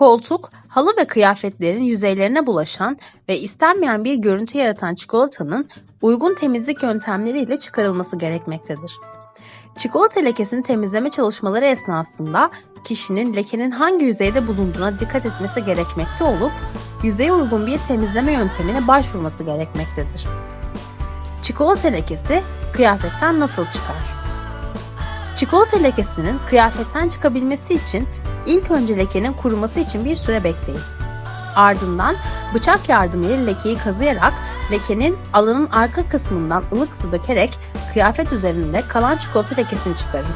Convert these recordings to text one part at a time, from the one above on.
Koltuk, halı ve kıyafetlerin yüzeylerine bulaşan ve istenmeyen bir görüntü yaratan çikolatanın uygun temizlik yöntemleriyle çıkarılması gerekmektedir. Çikolata lekesini temizleme çalışmaları esnasında kişinin lekenin hangi yüzeyde bulunduğuna dikkat etmesi gerekmekte olup yüzeye uygun bir temizleme yöntemine başvurması gerekmektedir. Çikolata lekesi kıyafetten nasıl çıkar? Çikolata lekesinin kıyafetten çıkabilmesi için ilk önce lekenin kuruması için bir süre bekleyin. Ardından bıçak yardımıyla lekeyi kazıyarak lekenin alanın arka kısmından ılık su dökerek kıyafet üzerinde kalan çikolata lekesini çıkarın.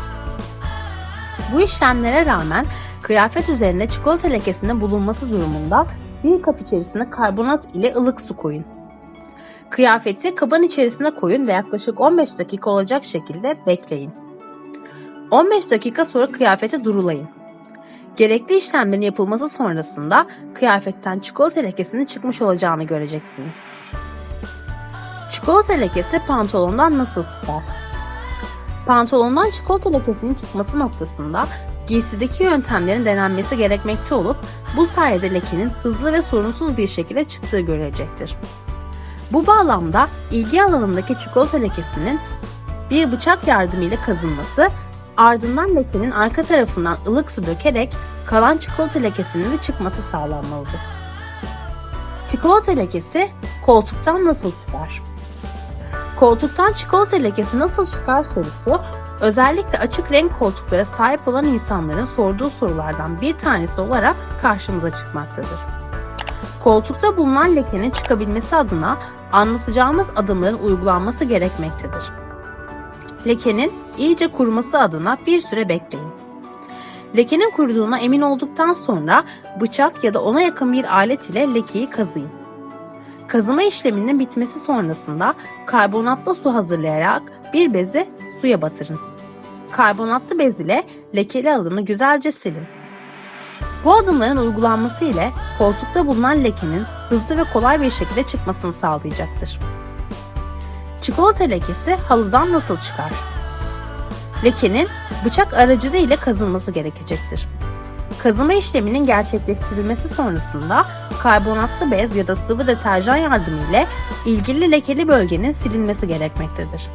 Bu işlemlere rağmen kıyafet üzerinde çikolata lekesinin bulunması durumunda bir kap içerisine karbonat ile ılık su koyun. Kıyafeti kabın içerisine koyun ve yaklaşık 15 dakika olacak şekilde bekleyin. 15 dakika sonra kıyafeti durulayın. Gerekli işlemlerin yapılması sonrasında kıyafetten çikolata lekesinin çıkmış olacağını göreceksiniz. Çikolata lekesi pantolondan nasıl çıkar? Pantolondan çikolata lekesinin çıkması noktasında giysideki yöntemlerin denenmesi gerekmekte olup bu sayede lekenin hızlı ve sorunsuz bir şekilde çıktığı görülecektir. Bu bağlamda ilgi alanındaki çikolata lekesinin bir bıçak yardımıyla kazınması, ardından lekenin arka tarafından ılık su dökerek kalan çikolata lekesinin de çıkması sağlanmalıdır. Çikolata lekesi koltuktan nasıl çıkar? Koltuktan çikolata lekesi nasıl çıkar sorusu özellikle açık renk koltuklara sahip olan insanların sorduğu sorulardan bir tanesi olarak karşımıza çıkmaktadır. Koltukta bulunan lekenin çıkabilmesi adına anlatacağımız adımların uygulanması gerekmektedir. Lekenin iyice kuruması adına bir süre bekleyin. Lekenin kuruduğuna emin olduktan sonra bıçak ya da ona yakın bir alet ile lekeyi kazıyın. Kazıma işleminin bitmesi sonrasında karbonatlı su hazırlayarak bir bezi suya batırın. Karbonatlı bez ile lekeli alanı güzelce silin. Bu adımların uygulanması ile koltukta bulunan lekenin hızlı ve kolay bir şekilde çıkmasını sağlayacaktır. Çikolata lekesi halıdan nasıl çıkar? Lekenin bıçak aracılığıyla kazınması gerekecektir. Kazıma işleminin gerçekleştirilmesi sonrasında karbonatlı bez ya da sıvı deterjan yardımıyla ilgili lekeli bölgenin silinmesi gerekmektedir.